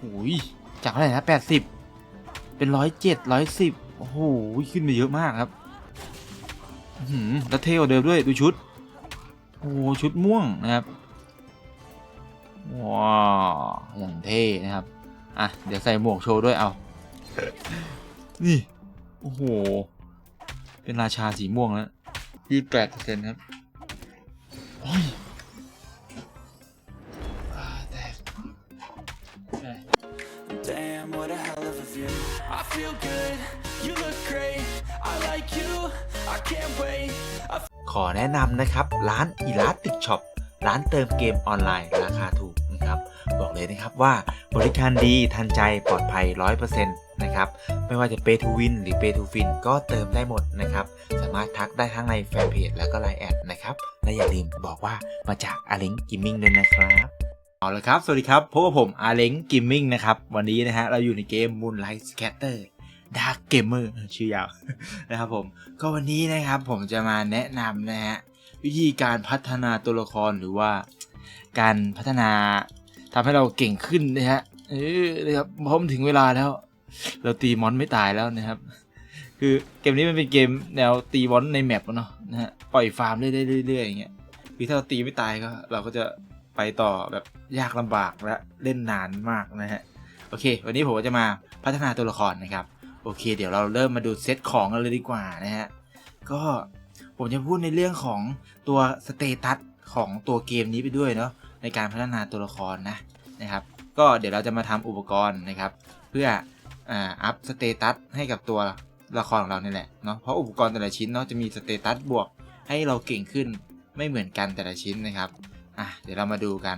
โอ้ยจากเท่าไหร่นะแปดสิบเป็นร้อยเจ็ดร้อยสิบโอ้โหขึ้นไปเยอะมากครับหือแล้วเท่กว่าเดิมด้วยดูชุดโอ้โหชุดม่วงนะครับว้าวอย่างเท่นะครับอะเดี๋ยวใส่หมวกโชว์ด้วยเอานี่โอ้โหเป็นราชาสีม่วงแล้วยี่แปดเปอร์เซ็นต์ครับ ขอแนะนำนะครับ ร้าน Elastic Shop ร้านเติมเกมออนไลน์ราคาถูกนะครับ บอกเลยนะครับว่าบริการดีทันใจปลอดภัย 100%นะครับ ไม่ว่าจะ Pay to Win หรือ Pay to Fin ก็เติมได้หมดนะครับ สามารถทักได้ทั้งในแฟนเพจแล้วก็ไลน์แอดนะครับ และอย่าลืมบอกว่ามาจากอาเล้งกิมมิ่งด้วยนะครับเอาละครับ สวัสดีครับ พบกับผมอาเล้งกิมมิ่งนะครับ วันนี้นะฮะ เราอยู่ในเกม Moonlight Scatter Dark Gamer ชื่อยาวนะครับผม ก็วันนี้นะครับผมจะมาแนะนำนะฮะวิธีการพัฒนาตัวละครหรือว่า การพัฒนาทำให้เราเก่งขึ้นนะฮะเออนะครับพร้อมถึงเวลาแล้ว เราตีมอนไม่ตายแล้วนะครับ คือเกมนี้มันเป็นเกมแนวตีมอนในแมปเนาะนะฮะปล่อยฟาร์มเรื่อยๆอย่างเงี้ยคือถ้าเราตีไม่ตายก็ เราก็จะไปต่อแบบยากลำบากและเล่นนานมากนะฮะโอเค วันนี้ผมจะมาพัฒนาตัวละครนะครับ โอเค เดี๋ยวเราเริ่มมาดูเซตของกันเลยดีกว่านะฮะ ก็ผมจะพูดในเรื่องของตัวสเตตัสของตัวเกมนี้ไปด้วยเนาะในการพัฒนาตัวละครนะนะครับ ก็เดี๋ยวเราจะมาทำอุปกรณ์นะครับ เพื่ออ่าอัพสเตตัสให้กับตัวละครของเราเนี่แหละเนาะเพราะอุปกรณ์แต่ละชิ้นเนาะจะมีสเตตัสบวกให้เราเก่งขึ้นไม่เหมือนกันแต่ละชิ้นนะครับอะเดี๋ยวเรามาดูกัน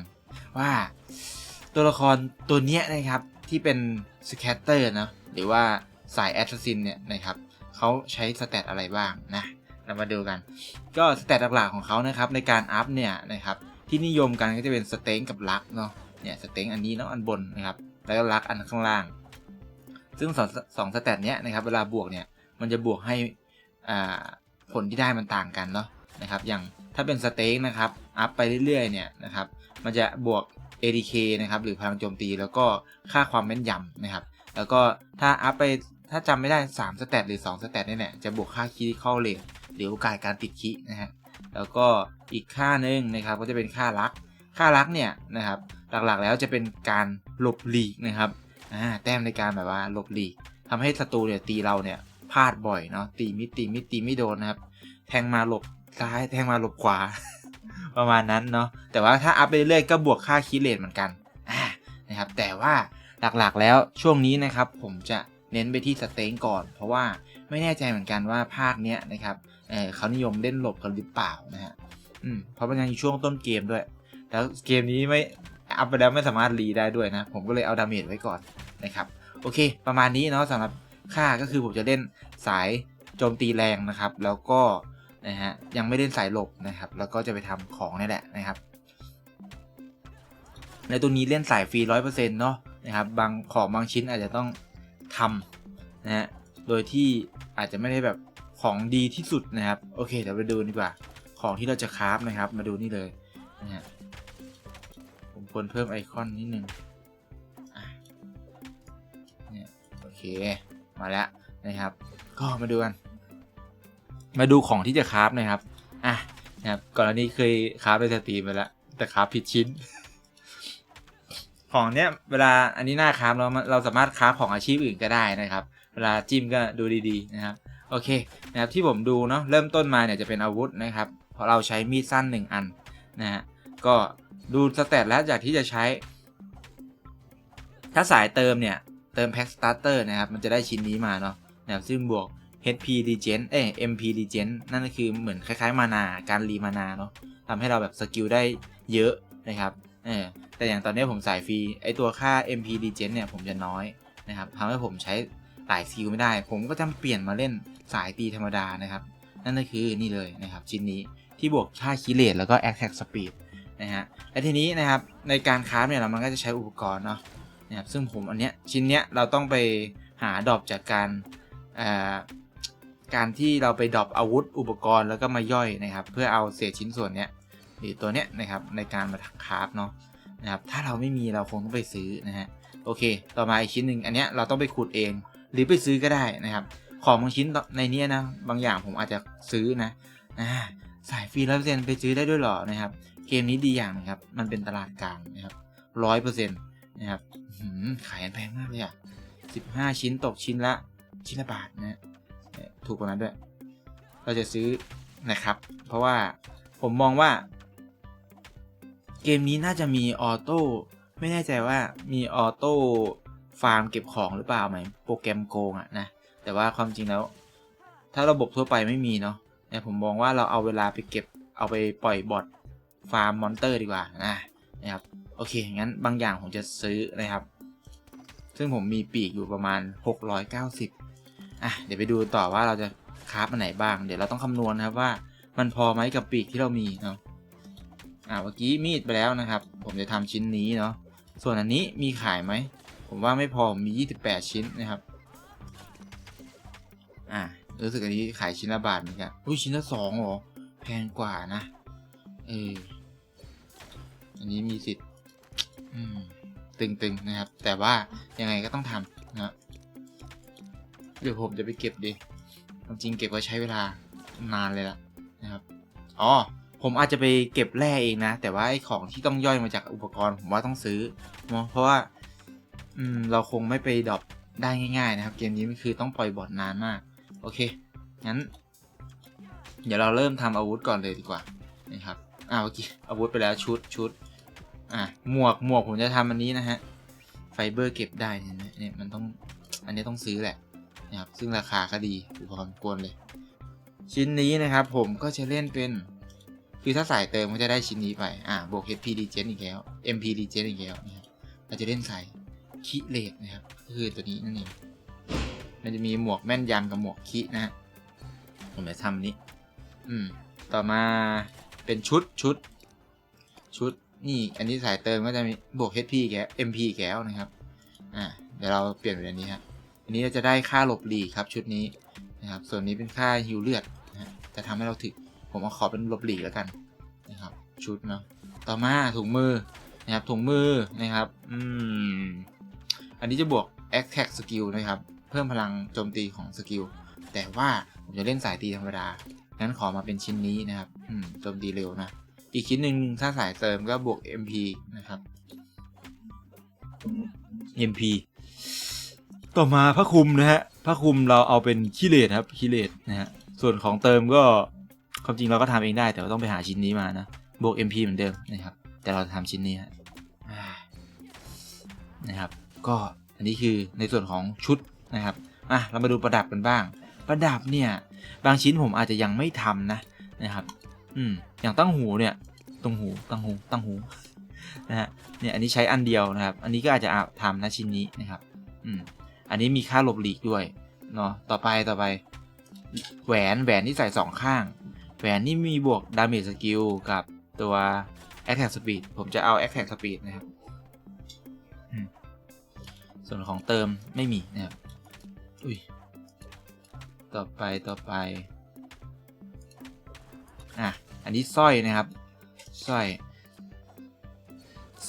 ว่าตัวละครตัวเนี้ยนะครับที่เป็นสแคตเตอร์นะหรือว่า สายแอสซัสซินเนี่ยนะครับเขาใช้สเตตอะไรบ้างนะเรามาดูกัน ก็สเตตหลักๆของเขานะครับในการอัพเนี่ยนะครับที่นิยมกันก็จะเป็นสเต็งกับลักเนาะเนี่ยสเต็งอันนี้เนาะอันบนนะครับแล้วก็ลักอันข้างล่าง ซึ่งสองสองสเตตเนี้ยนะครับเวลาบวกเนี่ยมันจะบวกให้อ่าผลที่ได้มันต่างกันเนาะนะครับอย่างถ้าเป็นสเต็งนะครับอัพไปเรื่อยๆเนี่ยนะครับมันจะบวก ADK นะครับหรือพลังโจมตี แล้วก็ค่าความแม่นยำนะครับ แล้วก็ถ้าอัพไป ถ้าจำไม่ได้ 3สเตตหรือ 2สเตตนี่แหละจะบวกค่าคีย์เข้าเลทหรือโอกาสการติดคีย์นะฮะแล้วก็อีกค่าหนึงนะครับก็จะเป็นค่ารัก ค่ารักเนี่ยนะครับหลักๆแล้วจะเป็นการหลบหลีกนะครับแต้มในการแบบว่าหลบหลีกทำให้ศัตรูเนี่ยตีเราเนี่ยพลาดบ่อยเนาะตีมิดตีมิดตีไม่โดนนะครับ แทงมาหลบซ้ายแทงมาหลบขวา ประมาณนั้นเนาะแต่ว่าถ้าอัพไปเรื่อยๆก็บวกค่าคีย์เลทเหมือนกันนะครับแต่ว่าหลักๆแล้วช่วงนี้นะครับผมจะ เน้นไปที่สเต็งก่อน เพราะว่าไม่แน่ใจเหมือนกันว่าภาคเนี้ยนะครับเเขานิยมเล่นหลบกันหรือเปล่านะฮะอืมเพราะมันยังอยู่ช่วงต้นเกมด้วย แล้วเกมนี้ไม่อัพไปแล้วไม่สามารถรีได้ด้วยนะ ผมก็เลยเอาดาเมจไว้ก่อนนะครับ โอเค ประมาณนี้เนาะสำหรับค่าก็คือผมจะเล่นสายโจมตีแรงนะครับ แล้วก็นะฮะยังไม่เล่นสายหลบนะครับ แล้วก็จะไปทำของนี่แหละนะครับ ในตัวนี้เล่นสายฟรีร้อยเปอร์เซ็นต์เนาะนะครับบางของบางชิ้นอาจจะต้อง ทำนะฮะโดยที่อาจจะไม่ได้แบบของดีที่สุดนะครับ โอเคเดี๋ยวไปดูดีกว่า ของที่เราจะคราฟนะครับ มาดูนี่เลยนะฮะผมควรเพิ่มไอคอนนิดนึงเนี่ยโอเค มาแล้วนะครับ ก็มาดูกัน มาดูของที่จะคราฟนะครับ อะนะครับก่อนอันนี้เคยคราฟในสตรีมไปแล้วแต่คราฟผิดชิ้น ของเนี้ยเวลาอันนี้หน้าคราเราเราสามารถคราของอาชีพอื่นก็ได้นะครับ เวลาจิ้มก็ดูดีๆนะครับโอเคนะครับที่ผมดูเนาะเริ่มต้นมาเนี่ยจะเป็นอาวุธนะครับเพราะเราใช้มีดสั้น 1 อันนะฮะก็ดูสเตตแล้วจากที่จะใช้ ถ้าสายเติมเนี่ย เติมแพ็กสตาร์เตอร์นะครับ มันจะได้ชิ้นนี้มาเนาะนะครับซึ่งบวก HP regen เอ้ MP regen นั่นก็คือเหมือนคล้ายๆ มานา การรีมานาเนาะทำให้เราแบบสกิลได้เยอะนะครับ เออแต่อย่างตอนนี้ผมสายฟรีไอตัวค่า MP regen เนี่ยผมจะน้อยนะครับทำให้ผมใช้หลายสกิลไม่ได้ ผมก็จะเปลี่ยนมาเล่นสายตีธรรมดานะครับ นั่นก็คือนี่เลยนะครับชิ้นนี้ที่บวกค่าคิเลตแล้วก็ attack speed นะฮะและทีนี้นะครับในการคราฟเนี่ยเรามันก็จะใช้อุปกรณ์เนาะนะครับซึ่งผมอันเนี้ยชิ้นเนี้ยเราต้องไปหาดรอปจากการการที่เราไปดรอปอาวุธอุปกรณ์แล้วก็มาย่อยนะครับ เพื่อเอาเศษชิ้นส่วนเนี้ย หรือตัวเนี้ยนะครับในการมาคราฟเนาะนะครับถ้าเราไม่มีเราคงต้องไปซื้อนะฮะโอเค ต่อมาอีกชิ้นหนึ่งอันเนี้ยเราต้องไปขุดเอง หรือไปซื้อก็ได้นะครับ ของบางชิ้นในเนี้ยนะบางอย่างผมอาจจะซื้อนะอ่าสายฟรีร้อยเปอร์เซ็นต์ไปซื้อได้ด้วยหรอนะครับ เกมนี้ดีอย่างนะครับ มันเป็นตลาดกลางนะครับร้อยเปอร์เซ็นต์นะครับขายแพงมากเลยอะสิบห้าชิ้นตกชิ้นละชิ้นละบาทนะถูกกว่านั้นด้วย เราจะซื้อนะครับ เพราะว่าผมมองว่า เกมนี้น่าจะมีออโต้ไม่แน่ใจว่ามีออโต้ฟาร์มเก็บของหรือเปล่าไหมโปรแกรมโกงอะนะ แต่ว่าความจริงแล้ว ถ้าระบบทั่วไปไม่มีเนาะแต่ผมมองว่าเราเอาเวลาไปเก็บเอาไปปล่อยบอทฟาร์มมอนเตอร์ดีกว่านะนะครับโอเค งั้นบางอย่างผมจะซื้อนะครับ ซึ่งผมมีปีกอยู่ประมาณ 690 อะ เดี๋ยวไปดูต่อว่าเราจะคราฟอันไหนบ้าง เดี๋ยวเราต้องคำนวณนะครับว่ามันพอไหมกับปีกที่เรามีเนาะ อ่าเมื่อกี้มีดไปแล้วนะครับ ผมจะทำชิ้นนี้เนาะส่วนอันนี้มีขายไหม ผมว่าไม่พอมี 28 ชิ้นนะครับ อ่ารู้สึกอันนี้ขายชิ้นละบาทเหมือนกันอุ้ยชิ้นละสองเหรอ แพงกว่านะ เอออันนี้มีสิทธิ์อืมตึงๆนะครับ แต่ว่ายังไงก็ต้องทำนะเดี๋ยวผมจะไปเก็บดิจริงเก็บไว้ใช้เวลานานเลยล่ะนะครับ อ๋อ ผมอาจจะไปเก็บแร่เองนะ แต่ว่าไอ้ของที่ต้องย่อยมาจากอุปกรณ์ผมว่าต้องซื้อเนาะเพราะว่าอืมเราคงไม่ไปดรอปได้ง่าย ๆ นะครับ เกมนี้มันคือต้องปล่อยบอทนานมาก โอเค งั้น เดี๋ยวเราเริ่มทำอาวุธก่อนเลยดีกว่า นะครับอ่าเมื่อกี้อาวุธไปแล้วชุดชุด อะ หมวกหมวกผมจะทำอันนี้นะฮะ ไฟเบอร์เก็บได้เนี่ยเนี่ยมันต้อง อันนี้ต้องซื้อแหละ นะครับ ซึ่งราคาก็ดีอยู่พอสมควรเลย ชิ้นนี้นะครับ ผมก็จะเล่นเป็น คือถ้าสายเติมก็จะได้ชิ้นนี้ไป อ่า บวก HP Regen อีกแล้ว MP Regen อีกแล้วนะครับ เราจะเล่นสายคิเลตนะครับก็คือตัวนี้นั่นเอง มันจะมีหมวกแม่นยำกับหมวกคินะฮะผมจะทำนี้ อืม ต่อมาเป็นชุดชุด ชุด นี่ อันนี้สายเติมก็จะมีบวก HP แกแล้ MP แก้วนะครับ อ่า เดี๋ยวเราเปลี่ยนเป็นอันนี้ครับอันนี้เราจะได้ค่าหลบหลีกครับชุดนี้นะครับ ส่วนนี้เป็นค่าฮิวเลือดนะฮะจะทำให้เราถึก ผมเอาขอเป็นลบหลีกแล้วกันนะครับชุดเนาะต่อมาถุงมือนะครับถุงมือนะครับอืมอันนี้จะบวก attack skill นะครับ เพิ่มพลังโจมตีของสกิลแต่ว่าผมจะเล่นสายตีธรรมดางั้นขอมาเป็นชิ้นนี้นะครับอืมโจมตีเร็วนะ อีกชิ้นหนึ่งถ้าสายเติมก็บวก MP นะครับ MP ต่อมาพระคุมนะฮะพระคุมเราเอาเป็นคิเลตครับคิเลตนะฮะส่วนของเติมก็ ความจริงเราก็ทำเองได้แต่ว่าต้องไปหาชิ้นนี้มานะบวก MP เหมือนเดิมนะครับ แต่เราจะทำชิ้นนี้นะครับ ก็อันนี้คือในส่วนของชุดนะครับอะเรามาดูประดับกันบ้าง ประดับเนี่ย บางชิ้นผมอาจจะยังไม่ทำนะนะครับ อืมอย่างตั้งหูเนี่ยตรงหูตั้งหูตั้งหูนะฮะเนี่ยอันนี้ใช้อันเดียวนะครับ อันนี้ก็อาจจะทำนะชิ้นนี้นะครับอืมอันนี้มีค่าหลบหลีกด้วยเนาะต่อไปต่อไป แหวนแหวนที่ใส่สองข้าง แหวนนี่มีบวกดาเมจสกิลกับตัว Attack Speed ผมจะเอา Attack Speed นะครับ ส่วนของเติมไม่มีนะครับ อุ้ย ต่อไปต่อไป อะ อันนี้สร้อยนะครับ สร้อย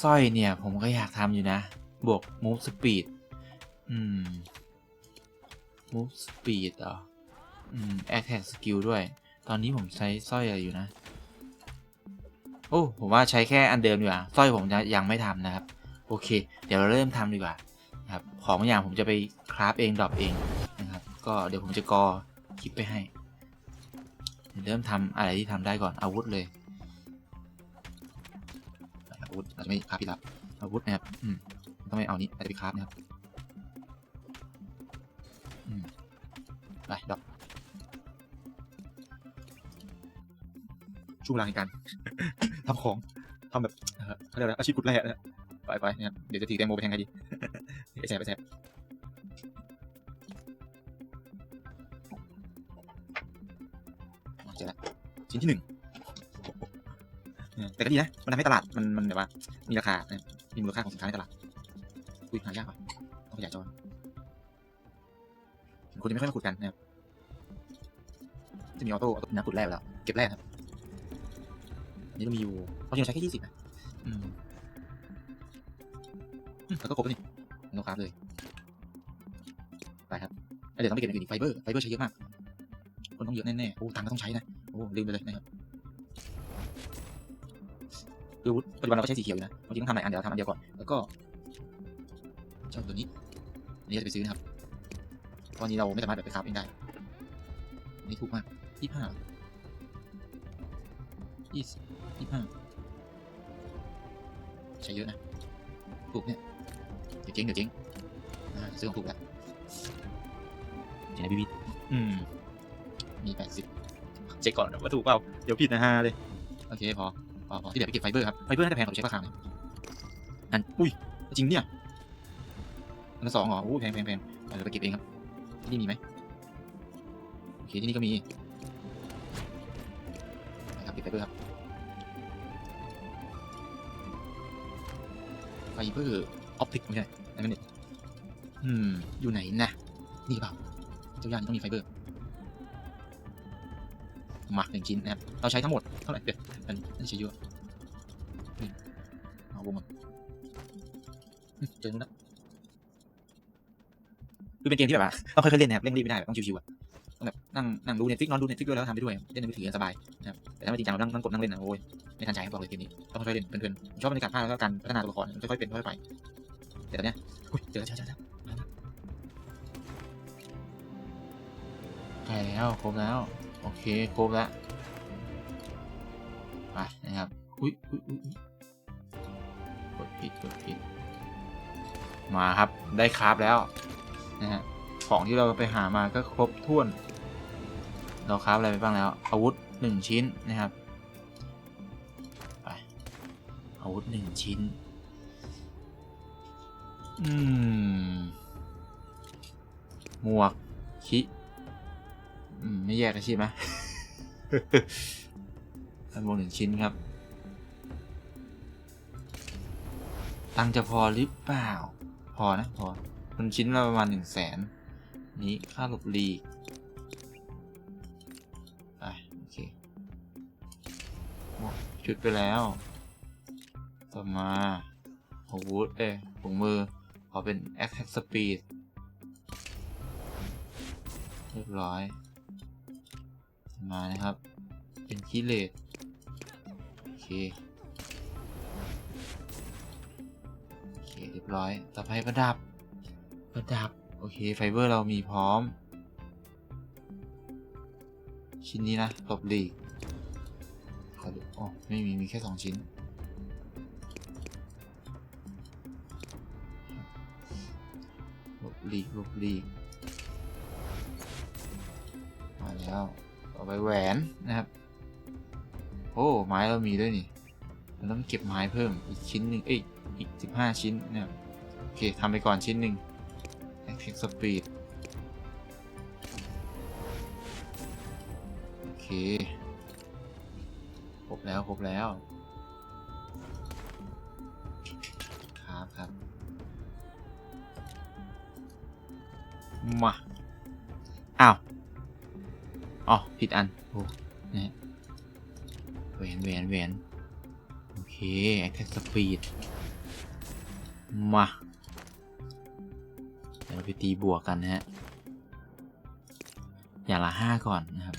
สร้อยเนี่ยผมก็อยากทำอยู่นะ บวก move speed อืม move speed เหรออืม attack skill ด้วย ตอนนี้ผมใช้สร้อยอะไรอยู่นะ โอ้ ผมว่าใช้แค่อันเดิมดีกว่าสร้อยผมยังไม่ทำนะครับ โอเค เดี๋ยวเราเริ่มทำดีกว่านะครับ ของบางอย่างผมจะไปคราฟเองดรอปเองนะครับ ก็เดี๋ยวผมจะกอคลิปไปให้ เริ่มทำอะไรที่ทำได้ก่อนอาวุธเลย อาวุธเราจะไม่คราฟที่รับอาวุธนะครับ อืมต้องไม่เอานี้อาจจะไปคราฟนะครับ อืมไปดรอป ช่วงเวลาในการ ทำของทำแบบเขาเรียกอะไรอาชีพขุดแร่นะไปไปนะครับเดี๋ยวจะถือแตงโมไปแทงใครดีไปแสบไปแสบเจอแล้วชิ้นที่หนึ่งเนี่ยแต่ก็ดีนะ มันทำให้ตลาดมันมันแบบว่า มีราคา มีมูลค่าของสินค้าในตลาด อุ้ยหายากว่ะต้องขยายจอเห็นคนจะไม่ค่อยมาขุดกันนะครับ จะมีออโต้ออโต้นะขุดแร่แล้ว เก็บแร่ครับ อันนี้เรามีอยู่เพราะจริงๆเราใช้แค่ยี่สิบนะอืมอืมแล้วก็ครบแล้วนี่มันต้องคราฟเลย ไปครับแล้วเดี๋ยวต้องไปเก็บอย่างอื่นอีกไฟเบอร์ไฟเบอร์ใช้เยอะมาก คนต้องเยอะแน่ๆโอ้ตังค์ก็ต้องใช้นะ โอ้ลืมไปเลยนะครับคืออาวุธปัจจุบันเราก็ใช้สีเขียวอยู่นะบางทีต้องทำหลายอันเดี๋ยวเราทำอันเดียวก่อน แล้วก็เจ้าตัวนี้ อันนี้จะไปซื้อนะครับ ตอนนี้เราไม่สามารถแบบไปคราฟเองได้อันนี่ถูกมากยี่ห้ายี่สิบ ยี่ห้าใช้เยอะนะถูกเนี่ยเดี๋ยวเจ๊งเดี๋ยวเจ๊งอ่าซื้อของถูกแล้วเจนบีบีอืม มีแปดสิบเช็คก่อนว่าถูกเปล่า เดี๋ยวผิดนะฮะเลย โอเคพอพอพอที่เหลือไปเก็บไฟเบอร์ครับ ไฟเบอร์น่าจะแพงกว่าเช็คราคาเลยอัน อุ้ย จริงเนี่ยอันละสองเหรออู้แพงแพงแพงเดี๋ยวไปเก็บเองครับ ที่นี่มีไหมโอเคที่นี่ก็มีนะครับเก็บไฟเบอร์ครับ ไฟเบอร์ออปติกไม่ใช่อันนั้นนี่อืม อยู่ไหนนะ นี่เปล่า เจ้าย่านต้องมีไฟเบอร์มาหนึ่งชิ้นนะครับ เราใช้ทั้งหมดเท่าไหร่เดี๋ยวอันนี้ใช้เยอะเอาวงมันอืมเจอแล้วคือเป็นเกมที่แบบว่าต้องค่อยๆเล่นนะครับเร่งรีบไม่ได้แบบต้องชิวๆอะ แบบนั่งนั่งดูเน็ตฟิกนอนดูเน็ตฟิกด้วยแล้วทำไปด้วยเล่นในมือถือสบายนะครับแต่ถ้าไม่จริงจังเรานั่งนั่งกดนั่งเล่นนะโอ้ยไม่ทันใจบอกเลยเกมนี้ต้องค่อยๆเล่นเพลินๆชอบบรรยากาศภาพแล้วก็การพัฒนาตัวละครค่อยๆเป็นค่อยๆไปแต่ตอนเนี้ยอุ้ยเจอเจอเจอเจอมาแล้วใกล้แล้วครบแล้วโอเคครบแล้วไปนะครับอุ้ยอุ้ยอุ้ยกดผิดกดผิดมาครับได้คราฟแล้วนะฮะของที่เราไปหามาก็ครบถ้วน เราคราฟอะไรไปบ้างแล้ว อาวุธหนึ่งชิ้นนะครับไปอาวุธหนึ่งชิ้น อืม หมวกคิมไม่แยกอาชีพไหมอันบวกหนึ่งชิ้นครับ ตังจะพอหรือเปล่า พอนะ พอมันชิ้นละประมาณหนึ่งแสนนี้ค่าหลบหลีก เคชุดไปแล้ว ต่อมาอาวุธเอ้ยถุงมือ ขอเป็น attack speed เรียบร้อย มานะครับ เป็นคีเลตโอเค โอเค เรียบร้อย ต่อไปประดับ ประดับ โอเค ไฟเบอร์เรามีพร้อม ชิ้นนี้นะหลบหลีกขอดูอ๋อไม่มี มีแค่สองชิ้น หลบหลีกหลบหลีกมาแล้วต่อไปแหวนนะครับ โอ้ ไม้เรามีด้วยนี่เราต้องเก็บไม้เพิ่มอีกชิ้นหนึ่งเอ้ยอีกสิบห้าชิ้นนะครับโอเคทำไปก่อนชิ้นหนึ่ง Attack Speed ครบแล้วครบแล้ว ครับครับ มา อ้าว อ๋อ ผิดอัน โอ้นะฮะแหวนแหวนแหวนโอเค attack speed มาเดี๋ยวเราไปตีบวกกันนะฮะ อย่างละห้าก่อนนะครับ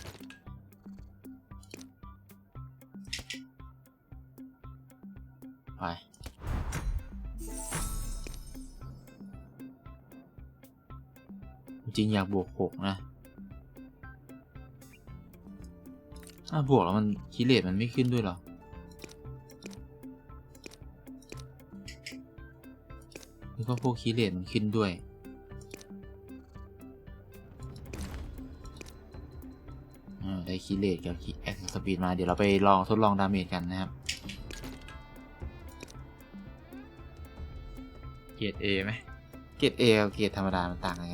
จริงอยากบวกหกนะ ถ้าบวกแล้วมันคิเลตมันไม่ขึ้นด้วยหรอ หรือว่าพวกคิเลตมันขึ้นด้วยอ่าได้คิเลตกับแอคสปีดมา เดี๋ยวเราไปลองทดลองดาเมจกันนะครับเกรด A ไหมเกรด A กับเกรดธรรมดา มันต่างกัน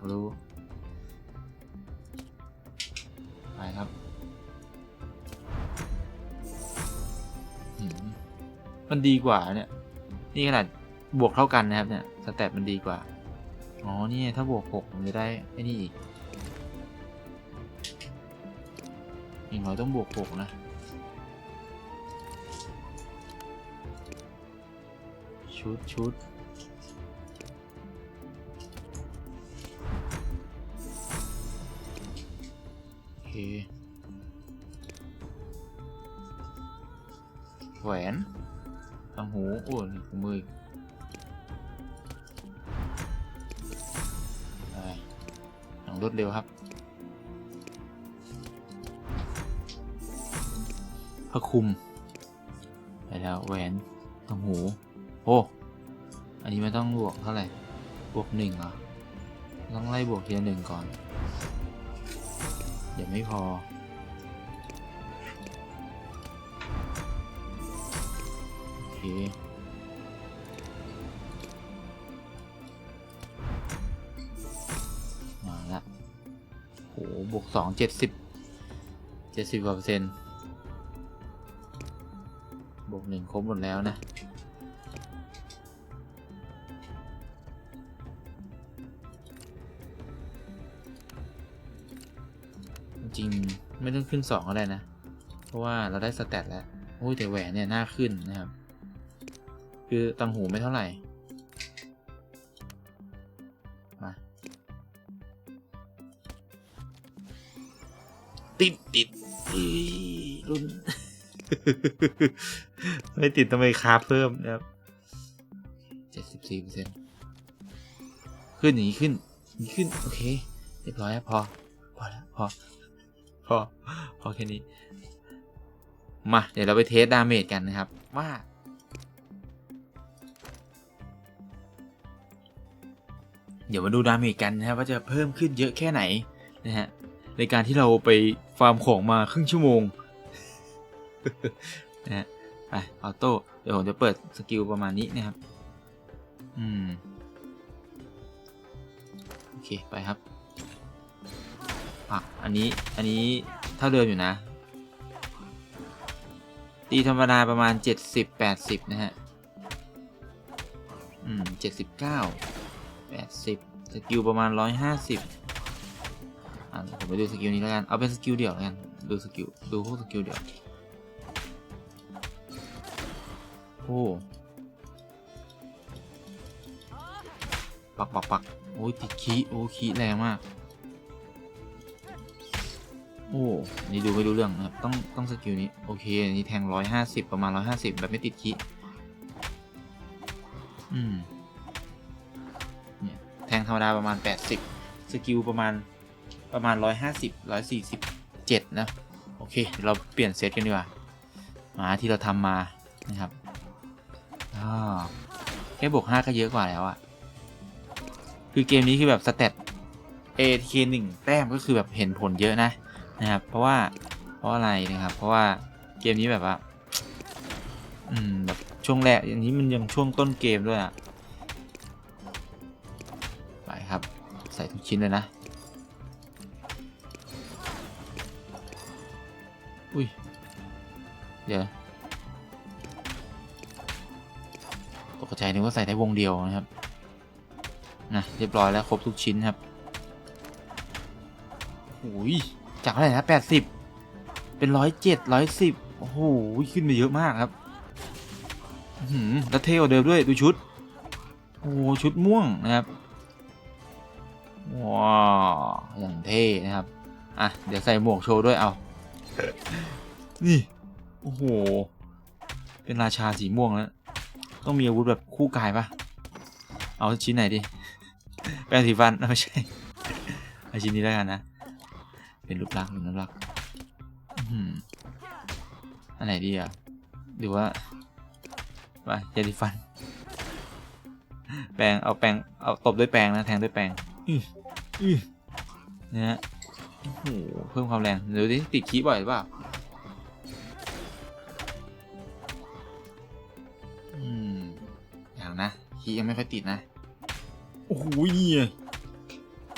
ากรู้ ไปครับมันดีกว่าเนี่ย นี่ขนาดบวกเท่ากันนะครับเนี่ยสแตทมันดีกว่า อ๋อ นี่ถ้าบวกหกมันจะได้ไอ้นี่อีกอย่างน้อยต้องบวกหกนะ ชุดชุด แหวนตังหูโอ้นี่หูมืออีกไปอย่างรวดเร็วครับ พระคุมไปแล้วแหวนตังหู โอ้ อันนี้ไม่ต้องบวกเท่าไหร่ บวกหนึ่งเหรอ ต้องไล่บวกทีละหนึ่งก่อนเดี๋ยว ไม่พอ โอเคมาละโหบวกสองเจ็ดสิบเจ็ดสิบกว่าเปอร์เซ็นต์บวกหนึ่งครบหมดแล้วนะ ไม่ต้องขึ้นสองก็ได้นะ เพราะว่าเราได้สแตทแล้ว โอ้ยแต่แหวนเนี่ยน่าขึ้นนะครับ คือตังหูไม่เท่าไหร่ มา ติดติดรุ่น ไม่ติดทำไมคาเพิ่มนะครับเจ็ดสิบสี่เปอร์เซ็นต์ขึ้นอย่างนี้ขึ้นนี้ขึ้น โอเค เรียบร้อยแล้วพอ พอแล้วพอ พอพอแค่นี้ มา เดี๋ยวเราไปเทสดาเมจกันนะครับ ว่าเดี๋ยวมาดูดาเมจกันนะครับว่าจะเพิ่มขึ้นเยอะแค่ไหนนะฮะในการที่เราไปฟาร์มของมาครึ่งชั่วโมงนะฮะไปออโต้เดี๋ยวผมจะเปิดสกิลประมาณนี้นะครับ อืม โอเค ไปครับ อะ อันนี้ อันนี้เท่าเดิมอยู่นะ ตีธรรมดาประมาณ 70 80 นะฮะ อืม 79 80 สกิลประมาณ 150 อะ ผมไปดูสกิลนี้แล้วกัน เอาเป็นสกิลเดี่ยวแล้วกัน ดูสกิล ดูพวกสกิลเดี่ยว โอ้ปักปักปักโอ้ยติดคีโอ้คีแรงมาก โอ้นี่ดูไม่รู้เรื่องนะครับ ต้องต้องสกิลนี้ โอเค นี่แทงร้อยห้าสิบประมาณร้อยห้าสิบแบบไม่ติดคีอืม เนี่ย แทงธรรมดาประมาณแปดสิบสกิลประมาณประมาณร้อยห้าสิบร้อยสี่สิบเจ็ดนะ โอเค เราเปลี่ยนเซตกันดีกว่ามาที่เราทำมานะครับอ่าแค่บวกห้าก็เยอะกว่าแล้วอะคือเกมนี้คือแบบสเตต ATK หนึ่งแต้มก็คือแบบเห็นผลเยอะนะ นะครับ เพราะว่าเพราะอะไรนะครับ เพราะว่าเกมนี้แบบว่า อืมแบบช่วงแรกอย่างนี้มันยังช่วงต้นเกมด้วยอะไปครับ ใส่ทุกชิ้นเลยนะอุ้ยเดี๋ยวตกใจนึกว่าใส่ได้วงเดียวนะครับนะเรียบร้อยแล้วครบทุกชิ้นครับโอ้ย จากเท่าไหร่นะแปดสิบเป็นร้อยเจ็ดร้อยสิบโอ้โห ขึ้นไปเยอะมากครับหือแล้วเท่กว่าเดิมด้วยดูชุด โอ้ชุดม่วงนะครับ ว้าวอย่างเท่นะครับ อะ เดี๋ยวใส่หมวกโชว์ด้วยเอา นี่ โอ้โห เป็นราชาสีม่วงแล้ว ต้องมีอาวุธแบบคู่กายปะเอาชิ้นไหนดิ แปรงสีฟันไม่ใช่ เอาชิ้นนี้แล้วกันนะ เป็นรูปลักษณ์เป็นรูปลักษณ์อื้อหืออันไหนดีอะหรือว่าไปยาสีฟัน แปรงเอาแปรงเอาตบด้วยแปรงนะแทงด้วยแปรงอืออือเนี่ยฮะโอ้โหเพิ่มความแรงเดี๋ยวดิติดคีบ่อยหรือเปล่าอืมอย่างนะคีย์ยังไม่ค่อยติดนะ โอ้โหเนี่ย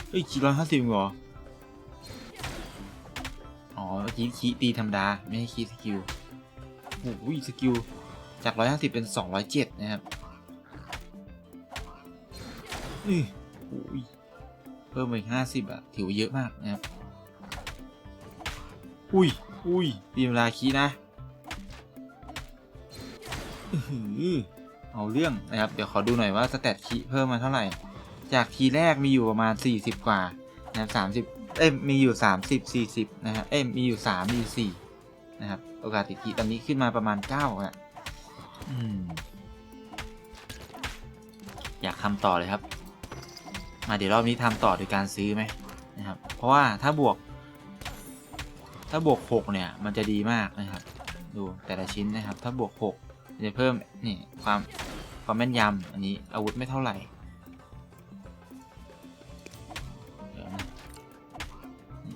เฮ้ยคีร้อยห้าสิบเหรอ เมื่อกี้คีตีธรรมดา ไม่ให้คีสกิลโอ้โหสกิล จากร้อยห้าสิบเป็นสองร้อยเจ็ดนะครับอือโอ้ยเพิ่มมาอีกห้าสิบอะถือว่าเยอะมากนะครับ อุ้ย อุ้ยตีธรรมดาคีนะเอาเรื่องนะครับ เดี๋ยวขอดูหน่อยว่าสเตตคีเพิ่มมาเท่าไหร่ จากทีแรกมีอยู่ประมาณ 40 กว่านะครับ30 เอ้ยมีอยู่ 30 40นะครับเอ้ยมีอยู่ 3 มีอยู่4นะครับโอกาสติดคีตอนนี้ขึ้นมาประมาณ9อะอืมอยากทำต่อเลยครับ มาเดี๋ยวรอบนี้ทำต่อโดยการซื้อไหมนะครับ เพราะว่าถ้าบวก ถ้าบวก 6 เนี่ย มันจะดีมากนะครับ ดูแต่ละชิ้นนะครับ ถ้าบวก 6 มันจะเพิ่มนี่ความความแม่นยำอันนี้อาวุธไม่เท่าไหร่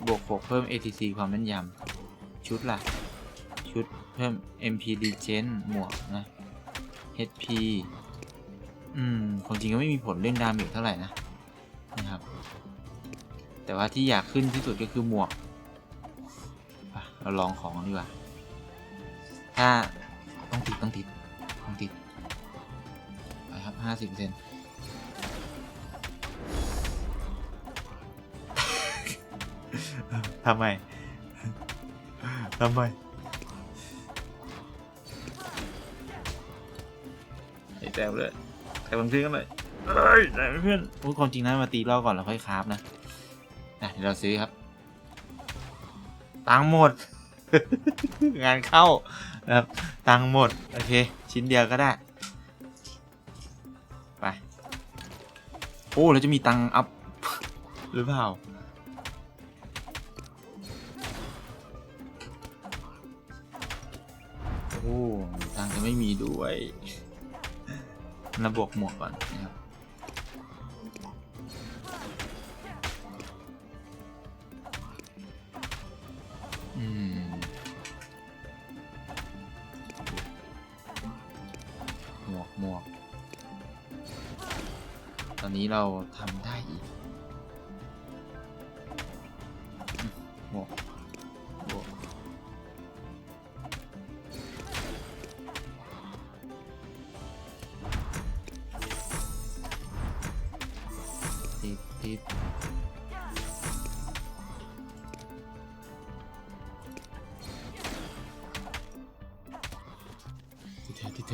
บวก 6 เพิ่ม ATC ความแม่นยำ ชุดล่ะ ชุดเพิ่ม MP Regen หมวกนะ HP อืมความจริงก็ไม่มีผลเรื่องดาเมจเท่าไหร่นะ นะครับ แต่ว่าที่อยากขึ้นที่สุดก็คือหมวก เราลองของดีกว่า ถ้าต้องติดต้องติดต้องติดไปครับห้าสิบเปอร์เซ็นต์ ทำไม ทำไมไอ้แต้มเลยแต่บางทีก็เลยเอ้ยแต่เพื่อนพูดความจริงนะมาตีรอบก่อนแล้วค่อยคราฟนะอะเดี๋ยวเราซื้อครับ ตังหมด งานเข้านะครับ ตังหมด โอเค ชิ้นเดียวก็ได้ ไป โอ้เราจะมีตังอัพ หรือเปล่า โอ้ตังจะไม่มีด้วยระบวกหมวกก่อนนะครับอืมหมวกหมวก ตอนนี้เราทำได้อีกหมวก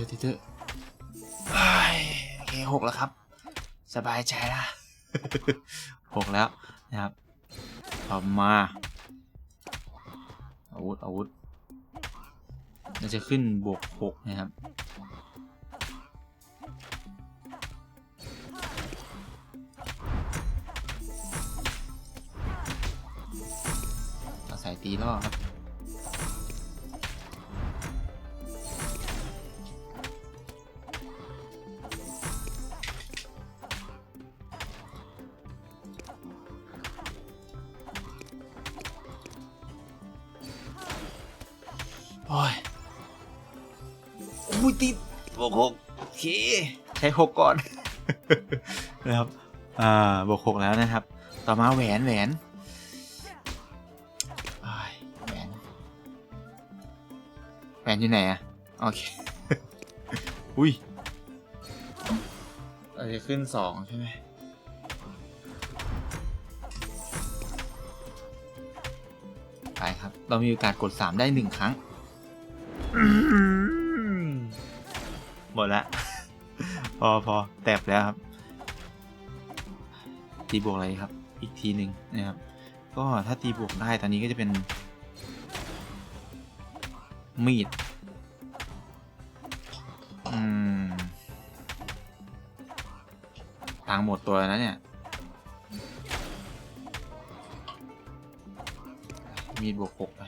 อะติดเถอะติดเถอะเฮ้ยโอเคหกแล้วครับ สบายใจละหกแล้วนะครับต่อมาอาวุธอาวุธเราจะขึ้นบวกหกนะครับอาศัยตีล่อครับ โอ้ยอุ้ยติดบวกหกโอเคใช้หกก่อน นะครับ อ่าบวกหกแล้วนะครับ ต่อมาแหวนแหวนอ้ายแหวนแหวนอยู่ไหนอะโอเค อุ้ยเราจะขึ้นสองใช่ไหมไปครับ เรามีโอกาสกด 3 ได้ 1 ครั้ง หมดละ พอพอแตบแล้วครับ ตีบวกอะไรครับ อีกทีหนึ่งนะครับ ก็ถ้าตีบวกได้ตอนนี้ก็จะเป็น มีด อืมตังหมดตัวแล้วนะเนี่ย มีดบวกหกไป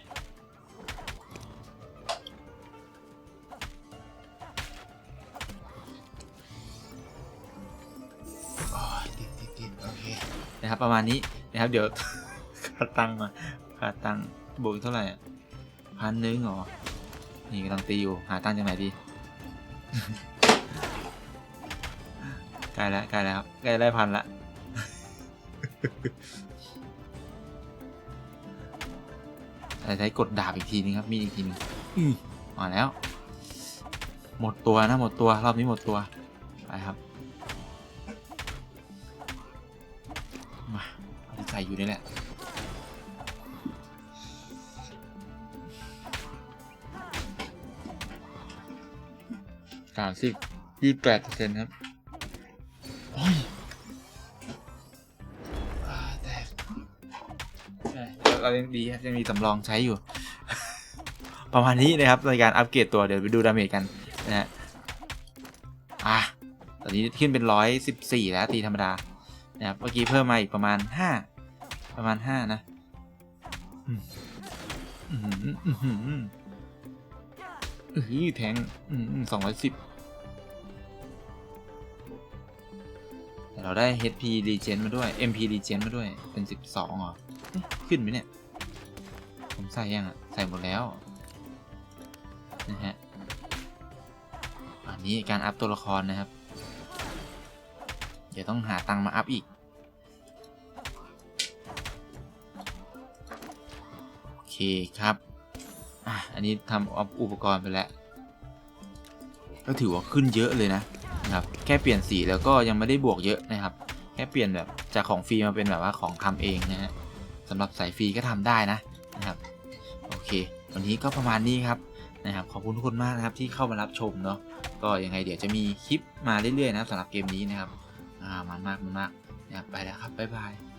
นะครับ ประมาณนี้นะครับ เดี๋ยวขาดตังค์มาขาดตังค์บวกอีกเท่าไหร่อะพันหนึงเหรอ นี่กำลังตีอยู่ หาตังค์จากไหนดีใกล้แล้วใกล้แล้วครับใกล้ได้พันละแต่ใช้กดดาบอีกทีนึงครับ มีดอีกทีนึงอื้อมาแล้ว หมดตัวนะ หมดตัว รอบนี้หมดตัว ไปครับ เอาที่อยู่นี่แหละสามสิบยี่แปดเปอร์เซ็นต์ครับ โอ้ยแตกเราเรายังดีครับยังมีสำรองใช้อยู่ ประมาณนี้นะครับในการอัปเกรดตัวเดี๋ยวไปดูดาเมจกันนะฮะ อะ ตอนนี้ขึ้นเป็นร้อยสิบสี่แล้วตีธรรมดานะครับเมื่อกี้เพิ่มมาอีกประมาณห้า ประมาณห้านะอืมอืมอืมอืมอืมอืมอื้อหือแทงสองร้อยสิบแต่เราได้ HP Regen มาด้วย MP Regen มาด้วย เป็นสิบสองเหรอเอ๊ะขึ้นไหมเนี่ย ผมใส่ยังอะ ใส่หมดแล้ว นะฮะ อันนี้การอัพตัวละครนะครับ เดี๋ยวต้องหาตังมาอัพอีก เคครับอะอันนี้ทำอุปกรณ์ไปแล้ว ก็ถือว่าขึ้นเยอะเลยนะนะครับแค่เปลี่ยนสีแล้วก็ยังไม่ได้บวกเยอะนะครับ แค่เปลี่ยนแบบจากของฟรีมาเป็นแบบว่าของทำเองนะฮะสำหรับสายฟรีก็ทำได้นะนะครับโอเค วันนี้ก็ประมาณนี้ครับนะครับขอบคุณทุกคนมากนะครับที่เข้ามารับชมเนาะก็ยังไงเดี๋ยวจะมีคลิปมาเรื่อยๆนะสำหรับเกมนี้นะครับอ่ามันมากมันมากนะครับไปแล้วครับบ๊ายบาย